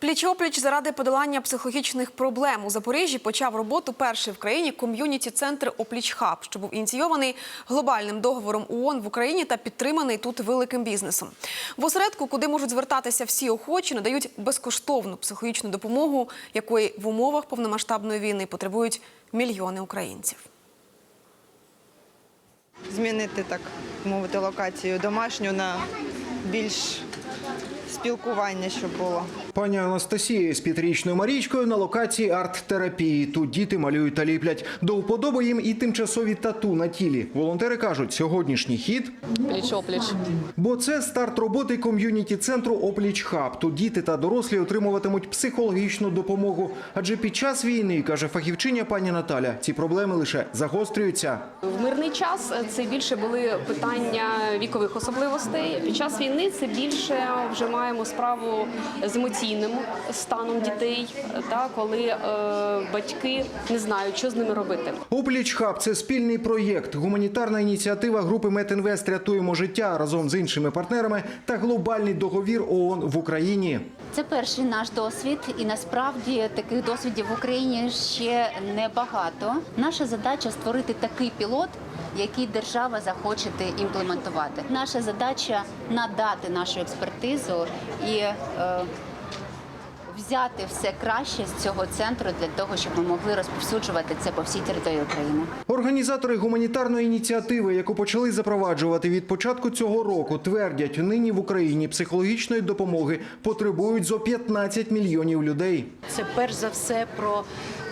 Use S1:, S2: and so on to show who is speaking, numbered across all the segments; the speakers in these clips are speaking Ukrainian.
S1: Пліч-опліч заради подолання психологічних проблем у Запоріжжі почав роботу перший в країні ком'юніті-центр Опліч Хаб, що був ініційований глобальним договором ООН в Україні та підтриманий тут великим бізнесом. В осередку, куди можуть звертатися всі охочі, надають безкоштовну психологічну допомогу, якої в умовах повномасштабної війни потребують мільйони українців.
S2: змінити так мовити локацію домашню на більш спілкування, щоб було.
S3: Пані Анастасія з п'ятирічною Марічкою на локації арт-терапії. Тут діти малюють та ліплять. До вподоби їм і тимчасові тату на тілі. Волонтери кажуть, сьогоднішній хід,
S4: пліч-опліч.
S3: бо це старт роботи ком'юніті центру Опліч Хаб. Тут діти та дорослі отримуватимуть психологічну допомогу. Адже під час війни, каже фахівчиня пані Наталя, ці проблеми лише загострюються.
S4: В мирний час це більше були питання вікових особливостей. Під час війни це більше вже маємо справу з емоційним станом дітей, та коли е, батьки не знають, що з ними робити.
S3: Опліч Хаб це спільний проєкт, гуманітарна ініціатива групи Метінвест Рятуємо життя разом з іншими партнерами та глобальний договір ООН в Україні.
S5: Це перший наш досвід, і насправді таких досвідів в Україні ще небагато. Наша задача створити такий пілот, який держава захоче імплементувати. Наша задача надати нашу експертизу і е, взяти все краще з цього центру для того, щоб ми могли розповсюджувати це по всій території України.
S3: Організатори гуманітарної ініціативи, яку почали запроваджувати від початку цього року, твердять, нині в Україні психологічної допомоги потребують зо 15 мільйонів людей.
S6: Це перш за все про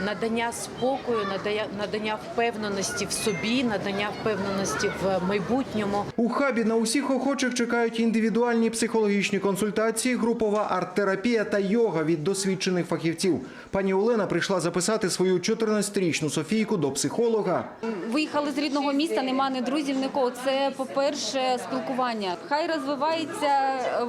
S6: надання спокою, надання, надання впевненості в собі, надання впевненості в майбутньому.
S3: У хабі на усіх охочих чекають індивідуальні психологічні консультації, групова арт-терапія та йога від досвідчених фахівців. Пані Олена прийшла записати свою 14-річну Софійку до психолога.
S7: Виїхали з рідного міста, нема ні друзів, нікого. Це, по-перше, спілкування. Хай розвивається,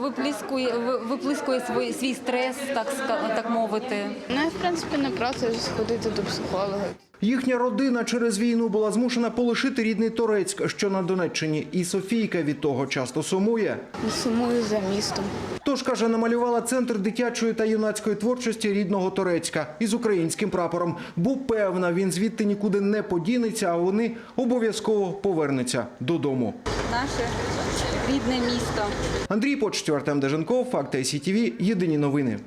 S7: випліскує, ви- виплискує свій, свій стрес, так, так мовити.
S8: Ну, я, в принципі, не проти сходити до психолога.
S3: Їхня родина через війну була змушена полишити рідний Торецьк, що на Донеччині, і Софійка від того часто сумує.
S8: Сумую за містом.
S3: Тож каже, намалювала центр дитячої та юнацької творчості рідного Торецька із українським прапором. Бо певна, він звідти нікуди не подінеться, а вони обов'язково повернуться додому.
S7: Наше рідне місто.
S3: Андрій Почтю, Артем Деженков, Факти СІТВ, Єдині новини.